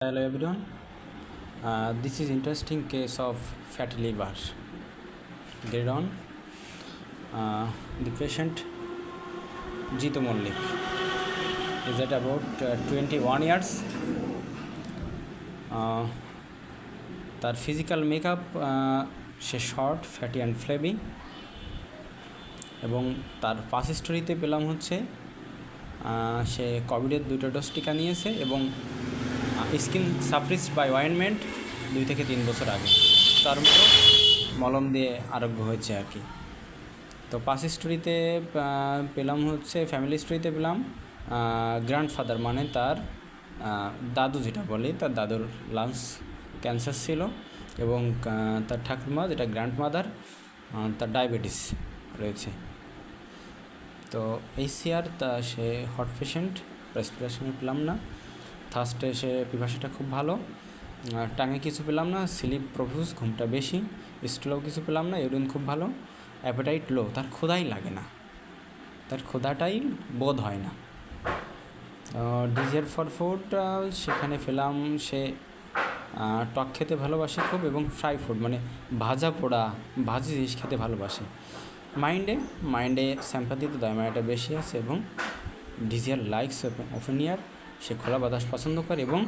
Hello everyone. Uh, this is interesting case of fatty liver. Get on. Uh, the patient Jitu Mollik is at about uh, 21 years. Uh, তার physical makeup সে short fatty and flabby এবং তার pass হিস্টোরিতে পেলাম হচ্ছে সে কোভিডের দুটো dose টিকা নিয়েছে এবং স্কিন সাপ্রিস বাই অয়েনমেন্ট দুই থেকে তিন বছর আগে। তার মতো মলম দিয়ে আরোগ্য হয়েছে আর কি। তো পাস স্টোরিতে পেলাম হচ্ছে ফ্যামিলি স্টোরিতে পেলাম গ্র্যান্ডফাদার মানে তার দাদু যেটা বলে, তার দাদুর লাংস ক্যান্সার ছিল এবং তার ঠাকুরমা যেটা গ্র্যান্ড মাদার তার ডায়াবেটিস রয়েছে। তো এই সিয়ার তা সে হট পেশেন্ট রেসপিরেশনে পেলাম না। থার্স্টে সে পিপাসাটা খুব ভালো। আর টাঙে কিছু পেলাম না স্লিপ প্রফিউজ ঘুমটা বেশি স্টুলও কিছু পেলাম না ইউরিন খুব ভালো অ্যাপেটাইট লো তার ক্ষুধাই লাগে না। তার ক্ষুধাটাই বোধ হয় না। ডিজার ফর ফুড সেখানে পেলাম সে টক খেতে ভালোবাসে খুব এবং ফ্রাই ফুড মানে ভাজা পোড়া, ভাজি জিনিস খেতে ভালোবাসে। মাইন্ডে মাইন্ডে স্যাম্পাথিতে দয়মায়াটা বেশি আছে এবং ডিজিয়ার লাইকস ওপেনিয়ার সে খোলা বাতাস পছন্দ করে এবং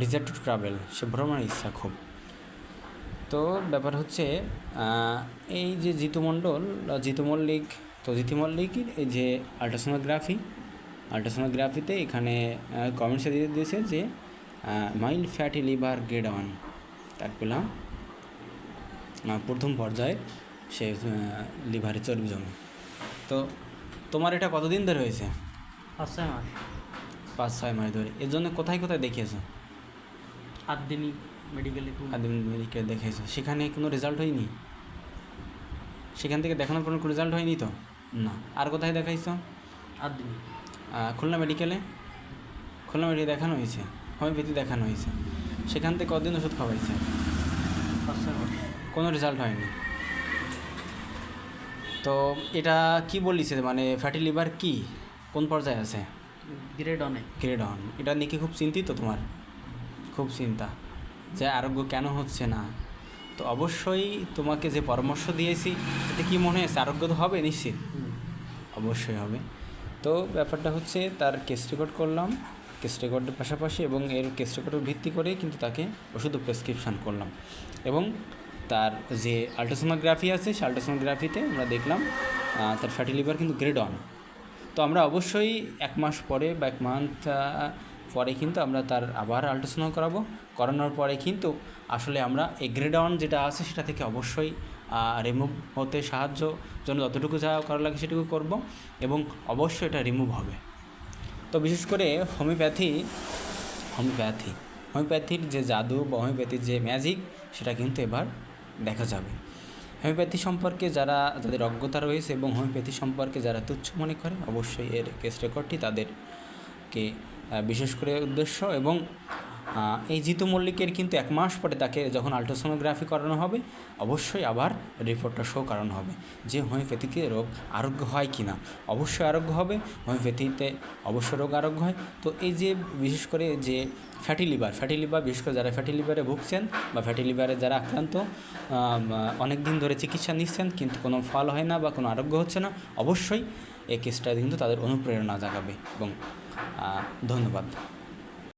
ডিজায়ার টু ট্রাভেল সে ভ্রমণের ইচ্ছা খুব। তো ব্যাপার হচ্ছে এই যে জিতু মণ্ডল জিতু মল্লিক, তো জিতু মল্লিকের এই যে আল্ট্রাসোনোগ্রাফি আল্ট্রাসোনোগ্রাফিতে এখানে কমেন্টসে দিয়ে দিয়েছে যে mild fatty liver grade one, তার পেলাম। প্রথম পর্যায়ে সে লিভারে চর্বি জমে। তো তোমার এটা কতদিন ধরে হয়েছে? ছয় মাস। পাঁচ ছয় মাস ধরে। এর জন্য কোথায় কোথায় দেখিয়েছো? আট দিনই মেডিকেলে আদিম মেডিকেল দেখিয়েছো। সেখানে কোনো রেজাল্ট হয়নি? সেখান থেকে দেখানোর কোনো রেজাল্ট হয়নি তো? না। আর কোথায় দেখাইছো? আট খুলনা মেডিকেলে খুলনা মেডিকেলে দেখানো হয়েছে। হোমিওপ্যাথি দেখানো হয়েছে। সেখান থেকে কদিন ওষুধ খাওয়াইছে? কোনো রেজাল্ট হয়নি। তো এটা কি বলিছে? মানে ফ্যাটি লিভার কি? কোন পর্যায়ে আছে? গ্রেড অনেক গ্রেড অন এটা নিয়ে কি খুব চিন্তিত তোমার? খুব চিন্তা যে আরোগ্য কেন হচ্ছে না? তো অবশ্যই তোমাকে যে পরামর্শ দিয়েছি এতে কি মনে হয়েছে? আরোগ্য তো হবে নিশ্চিত। অবশ্যই হবে। তো ব্যাপারটা হচ্ছে তার কেস রেকর্ড করলাম কেস রেকর্ডের পাশাপাশি এবং এর কেস রেকর্ডের ভিত্তি করে কিন্তু তাকে ওষুধ প্রেসক্রিপশান করলাম। এবং তার যে আল্ট্রাসোনোগ্রাফি আছে সে আল্ট্রাসোনোগ্রাফিতে আমরা দেখলাম তার ফ্যাটি লিভার কিন্তু গ্রেড অন তো আমরা অবশ্যই এক মাস পরে বা এক মান্থ পরে কিন্তু আমরা তার আবার আল্ট্রাসাউন্ড করাবো। করানোর পরে কিন্তু আসলে আমরা এই গ্রেড যেটা আছে সেটা থেকে অবশ্যই রিমুভ হতে সাহায্য জন্য যতটুকু যা করা লাগে সেটুকু করব এবং অবশ্যই এটা রিমুভ হবে। তো বিশেষ করে হোমিওপ্যাথি হোমিওপ্যাথি, হোমিওপ্যাথির যে জাদু বা হোমিওপ্যাথির যে ম্যাজিক সেটা কিন্তু এবার দেখা যাবে। হোমিওপ্যাথি সম্পর্কে যারা, যাদের অজ্ঞতা রয়েছে এবং হোমিওপ্যাথি সম্পর্কে যারা তুচ্ছ মনে করে, অবশ্যই এর কেস রেকর্ডটি তাদেরকে বিশেষ করে উদ্দেশ্য এবং এই জিতু মল্লিকের কিন্তু এক মাস পরে তাকে যখন আল্ট্রাসোনোগ্রাফি করানো হবে, অবশ্যই আবার রিপোর্টটা শো করানো হবে যে হোমিওপ্যাথিতে রোগ আরোগ্য হয় কি না অবশ্যই আরোগ্য হবে হোমিওপ্যাথিতে অবশ্য রোগ আরোগ্য হয়। তো এই যে বিশেষ করে যে ফ্যাটি লিভার ফ্যাটি লিভার বিশেষ করে যারা ফ্যাটি লিভারে ভুগছেন বা ফ্যাটি লিভারে যারা আক্রান্ত অনেক দিন ধরে চিকিৎসা নিচ্ছেন কিন্তু কোনো ফল হয় না বা কোনো আরোগ্য হচ্ছে না, অবশ্যই এই কেসটা কিন্তু তাদের অনুপ্রেরণা জাগাবে এবং ধন্যবাদ।